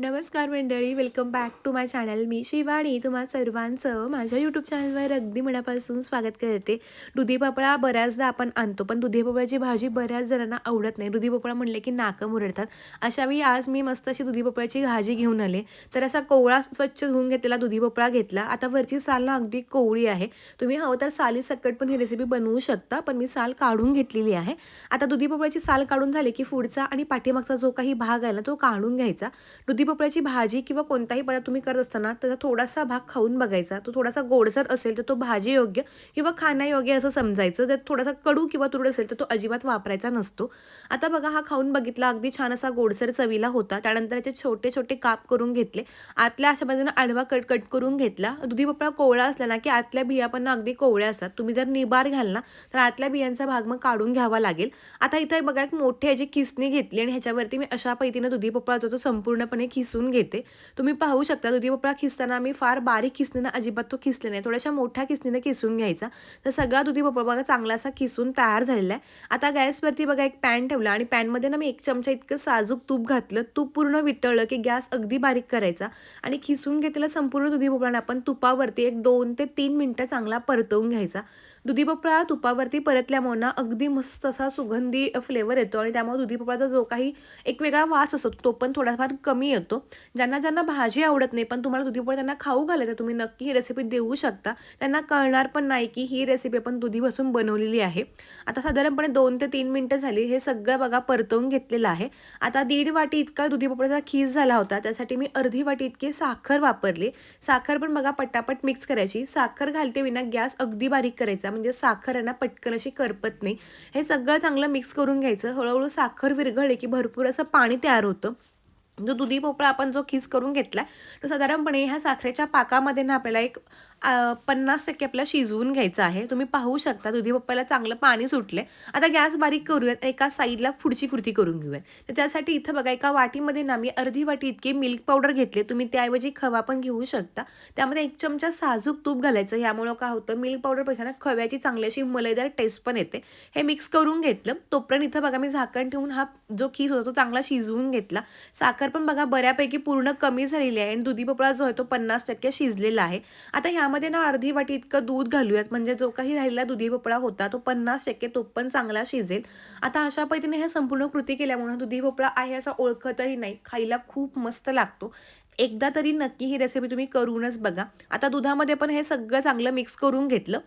नमस्कार मंडळी welcome back to my channel मी शिवाणी तुम्हा सर्वांचं माझ्या यूट्यूब चॅनलवर अगदी मनापासून स्वागत करते. दुधी भोपळा बऱ्याचदा आपण आणतो पण दुधी भोपळ्याची भाजी बऱ्याच जणांना आवडत नाही. दुधी भोपळा म्हणले की नाकं मुरडतात. अशावेळी आज मी मस्त अशी दुधी भोपळ्याची भाजी घेऊन आले. तर असा कोवळा स्वच्छ धुवून घेतलेला दुधी भोपळा घेतला. आता वरची साल ना अगदी कोवळी आहे. तुम्ही हवं तर साली सकट पण ही रेसिपी बनवू शकता पण मी साल काढून घेतलेली आहे. आता दुधी भोपळ्याची साल काढून झाली की पुढचा आणि पाठीमागचा जो काही भाग आहे ना तो काढून घ्यायचा. दुधी भोपळ्याची भाजी किंवा कोणताही पदार्थ तुम्ही करत असताना त्याचा थोडासा भाग खाऊन बघायचा. तो थोडासा गोडसर असेल तर तो भाजी योग्य किंवा खाण्यायोग्य असं समजायचं. जर थोडासा कडू किंवा तुरड असेल तर तो अजिबात वापरायचा नसतो. आता बघा हा खाऊन बघितला अगदी छान असा गोडसर चवीला होता. त्यानंतर याचे छोटे छोटे काप करून घेतले. आतल्या अशा बाजूने आडवा कट कट करून घेतला. दुधी भोपळा कोवळा असला ना की आतल्या बिया पण अगदी कोवळ्या असतात. तुम्ही जर निबार घाल ना तर आतल्या बियांचा भाग मग काढून घ्यावा लागेल. आता इथे बघा एक मोठी ह्याची किसणी घेतली आणि ह्याच्यावरती मी अशा पद्धतीनं दुधी भोपळा जो तो संपूर्णपणे खिसून घेते. तुम्ही पाहू शकता दुधी भोपळा खिसताना मी फार बारीक खिसणीनं अजिबात तो खिसले नाही. थोड्याशा मोठ्या खिसणीनं खिसून घ्यायचा. तर सगळा दुधी भोपळा बघा चांगला असा खिसून तयार झालेला आहे. आता गॅसवरती बघा एक पॅन ठेवला आणि पॅनमध्ये ना मी एक चमचा इतकं साजूक तूप घातलं. तूप पूर्ण वितळलं की गॅस अगदी बारीक करायचा. आणि खिसून घेतलेला संपूर्ण दुधी भोपळा आपण तुपावरती एक दोन ते तीन मिनटं चांगला परतवून घ्यायचा. दुधी भोपळा तुपावरती परतल्यामुळे ना अगदी मस्त असा सुगंधी फ्लेवर येतो आणि त्यामुळे दुधी भोपळाचा जो काही एक वेगळा वास असतो तो पण थोडाफार कमी येतो. ज्यांना ज्यांना भाजी आवडत नाही पण तुम्हाला दुधी भोपळा त्यांना खाऊ घालायचं तुम्ही नक्की ही रेसिपी देऊ शकता. त्यांना कळणार पण नाही की ही रेसिपी आपण दुधीपासून बनवलेली आहे. आता साधारणपणे दोन ते तीन मिनटं झाली हे सगळं बघा परतवून घेतलेलं आहे. आता दीड वाटी इतका दुधी भोपळ्याचा खीस झाला होता त्यासाठी मी अर्धी वाटी इतकी साखर वापरली. साखर पण बघा पटापट मिक्स करायची. साखर घालते विना गॅस अगदी बारीक करायचा. म्हणजे साखर आहे ना पटकन अशी करपत नाही. हे सगळं चांगलं मिक्स करून घ्यायचं. हळूहळू साखर विरघळली की भरपूर असं पाणी तयार होतं. जो दुधी भोपळा आपण जो खीस करून घेतला तो साधारणपणे ह्या साखरेच्या पाकामध्ये ना आपल्याला एक पन्नास टक्के आपल्याला शिजवून घ्यायचं आहे. तुम्ही पाहू शकता दुधी भोपळ्याला चांगलं पाणी सुटले आता गॅस बारीक करूयात एका साईडला पुढची कृती करून घेऊयात. तर त्यासाठी इथं बघा एका वाटीमध्ये ना मी अर्धी वाटी इतकी मिल्क पावडर घेतले. तुम्ही त्याऐवजी खवा पण घेऊ शकता. त्यामध्ये एक चमचा साजूक तूप घालायचं. यामुळं काय होतं मिल्क पावडर पैशाना खव्याची चांगली अशी मलईदार टेस्ट पण येते. हे मिक्स करून घेतलं. तोपर्यंत इथं बघा मी झाकण ठेवून हा जो खीर होता तो चांगला शिजवून घेतला. साखर पण बघा बऱ्यापैकी पूर्ण कमी झालेली आहे आणि दुधी भोपळा जो आहे तो पन्नास टक्के शिजलेला आहे. आता ह्यामध्ये ना अर्धी वाटी इतकं दूध घालूयात म्हणजे जो काही राहिलेला दुधी भोपळा होता तो पन्नास टक्के तो पण चांगला शिजेल. आता अशा पद्धतीने हे संपूर्ण कृती केल्यामुळे दुधी भोपळा आहे असा ओळखतही नाही खायला खूप मस्त लागतो. एकदा तरी नक्की ही रेसिपी तुम्ही करूनच बघा. आता दुधामध्ये पण हे सगळं चांगलं मिक्स करून घेतलं.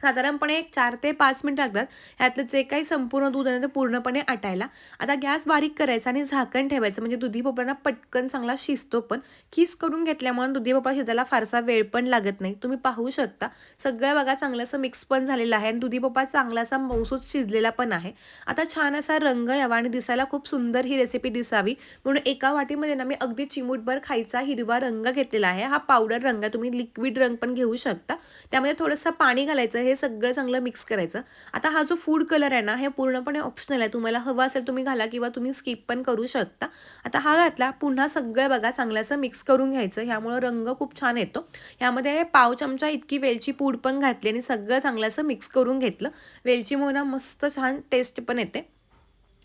साधारणपणे एक चार ते पाच मिनटं लागतात. ह्यातलं जे काही संपूर्ण दूध आहे ते पूर्णपणे आटायला. आता गॅस बारीक करायचा आणि झाकण ठेवायचं. म्हणजे दुधी भोपळ्यांना पटकन चांगला शिजतो पण. खीस करून घेतल्यामुळे दुधी भोपळा शिजायला फारसा वेळ पण लागत नाही. तुम्ही पाहू शकता. सगळं बघा चांगलं असं मिक्स पण झालेलं आहे. आणि दुधी भोपळा चांगला असा मौसूद शिजलेला पण आहे. आता छान असा रंग यावा आणि दिसायला खूप सुंदर ही रेसिपी दिसावी. म्हणून एका वाटीमध्ये ना मी अगदी चिमूटभर खायचा हिरवा रंग घेतलेला आहे. हा पावडर रंग तुम्ही लिक्विड रंग पण घेऊ शकता. त्यामध्ये थोडंसं पाणी घालायचं. हे सगळं चांगलं मिक्स करायचं. आता हा जो फूड कलर आहे ना हे पूर्णपणे ऑप्शनल आहे. तुम्हाला हवा असेल तुम्ही घाला किंवा तुम्ही स्किप पण करू शकता. आता हा घातला पुन्हा सगळं बघा चांगलं असं मिक्स करून घ्यायचं. ह्यामुळं रंग खूप छान येतो. यामध्ये पाव चमचा इतकी वेलची पूड पण घातली आणि सगळं चांगलं असं मिक्स करून घेतलं. वेलची मोहना मस्त छान टेस्ट पण येते.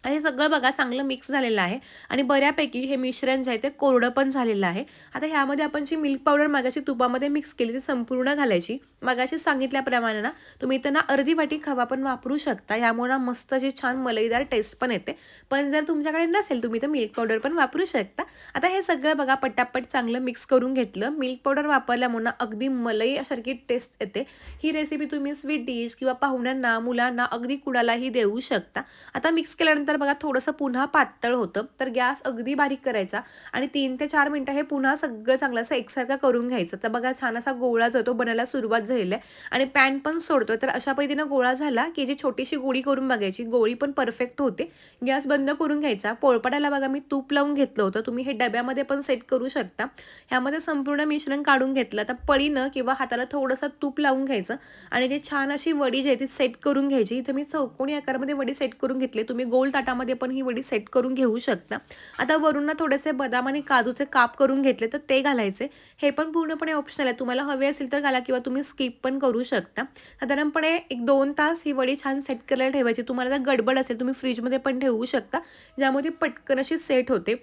हे सगळं बघा चांगलं मिक्स झालेलं आहे. आणि बऱ्यापैकी हे मिश्रण जे आहे ते कोरडं पण झालेलं आहे. आता ह्यामध्ये आपण जी मिल्क पावडर मागाशी तुपामध्ये मिक्स केली ती संपूर्ण घालायची. मागाशी सांगितल्याप्रमाणे ना तुम्ही इथं ना अर्धी वाटी खवा पण वापरू शकता. यामुळे ना मस्त जे छान मलईदार टेस्ट पण येते. पण जर तुमच्याकडे नसेल तुम्ही तर मिल्क पावडर पण वापरू शकता. आता हे सगळं बघा पटापट चांगलं मिक्स करून घेतलं. मिल्क पावडर वापरल्यामुळे अगदी मलईसारखी टेस्ट येते. ही रेसिपी तुम्ही स्वीट डिश किंवा पाहुण्यांना मुलांना अगदी कुणालाही देऊ शकता. आता मिक्स केल्यानंतर बघा थोडंसं पुन्हा पातळ होतं. तर गॅस अगदी बारीक करायचा आणि तीन ते चार मिनटं हे पुन्हा सगळं चांगलं असं एकसारखं करून घ्यायचं. तर बघा छान असा गोळा जो तो बनायला सुरुवात झालेली आहे. आणि पॅन पण सोडतोय. तर अशा पद्धतीनं गोळा झाला की जी छोटीशी गोळी करून बघायची गोळी पण परफेक्ट होते. गॅस बंद करून घ्यायचा. पोळपाटाला बघा मी तूप लावून घेतलं होतं. तुम्ही हे डब्यामध्ये पण सेट करू शकता. ह्यामध्ये संपूर्ण मिश्रण काढून घेतलं. तर पळीनं किंवा हाताला थोडंसं तूप लावून घ्यायचं आणि ते छान अशी वडी जी आहे ती सेट करून घ्यायची. इथं मी चौकोनी आकारामध्ये वडी सेट करून घेतली. तुम्ही गोल ताटामध्ये पण ही वडी सेट करून घेऊ शकता. आता वरून ना थोडेसे बदाम आणि काजूचे काप करून घेतले तर ते घालायचे. हे पण पूर्णपणे ऑप्शनल आहे. तुम्हाला हवे असेल तर घाला किंवा तुम्ही स्किप पण करू शकता. साधारणपणे एक दोन तास ही वडी छान सेट करायला ठेवायची. तुम्हाला जर गडबड असेल तुम्ही फ्रीजमध्ये पण ठेवू शकता. ज्यामध्ये पटकन अशी सेट होते.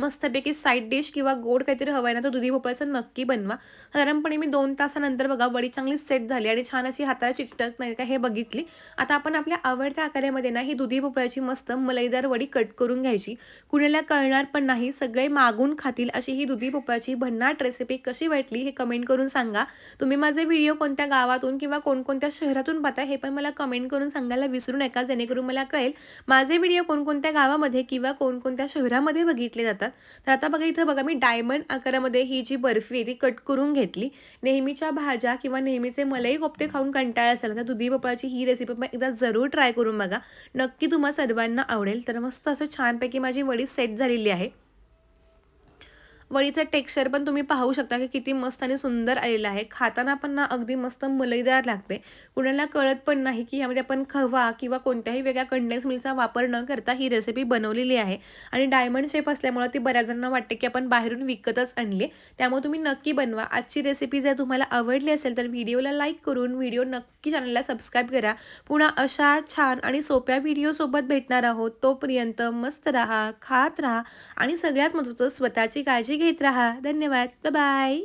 मस्तपैकी साईड डिश किंवा गोड काहीतरी हवं आहे ना तर दुधी भोपळ्याचं नक्की बनवा. साधारणपणे मी दोन तासानंतर बघा वडी चांगली सेट झाली आणि छान अशी हाताला चिकटक नाही का हे बघितली. आता आपण आपल्या आवडत्या आकारामध्ये ना ही दुधी भोपळ्याची मस्त मलईदार वडी कट करून घ्यायची. कुणाला कळणार पण नाही सगळे मागून खातील अशी ही दुधी भोपळ्याची भन्नाट रेसिपी कशी वाटली हे कमेंट करून सांगा. तुम्ही माझे व्हिडिओ कोणत्या गावातून किंवा कोणकोणत्या शहरातून पाहता हे पण मला कमेंट करून सांगायला विसरू नका जेणेकरून मला कळेल. माझे व्हिडिओ कोणकोणत्या गावामध्ये किंवा कोणकोणत्या शहरामध्ये बघितले जातात. तर आता बघा इथं बघा मी डायमंड आकारामध्ये ही जी बर्फी आहे ती कट करून घेतली. नेहमीच्या भाज्या किंवा नेहमीचे मलई कोफ्ते खाऊन कंटाळा असेल तर दुधी भोपळाची ही रेसिपी पण एकदा जरूर ट्राय करून बघा. नक्की तुम्हा सर्वांना आवडेल. तर मस्त असं छानपैकी माझी वडी सेट झालेली आहे. वडीचं टेक्स्चर पण तुम्ही पाहू शकता की किती मस्त आणि सुंदर आलेलं आहे. खाताना पण ना अगदी मस्त मलईदार लागते. कुणाला कळत पण नाही की ह्यामध्ये आपण खवा किंवा कोणत्याही वेगळ्या कंडेन्स मिलचा वापर न करता ही रेसिपी बनवलेली आहे. आणि डायमंड शेप असल्यामुळे ती बऱ्याच जणांना वाटते की आपण बाहेरून विकतच आणली त्यामुळे तुम्ही नक्की बनवा. आजची रेसिपी जर तुम्हाला आवडली असेल तर व्हिडिओला लाईक करून व्हिडिओ नक्की चॅनलला सबस्क्राईब करा. पुन्हा अशा छान आणि सोप्या व्हिडिओसोबत भेटणार आहोत. तोपर्यंत मस्त राहा खात राहा आणि सगळ्यात महत्त्वाचं स्वतःची काळजी घेत राहा. धन्यवाद. बाय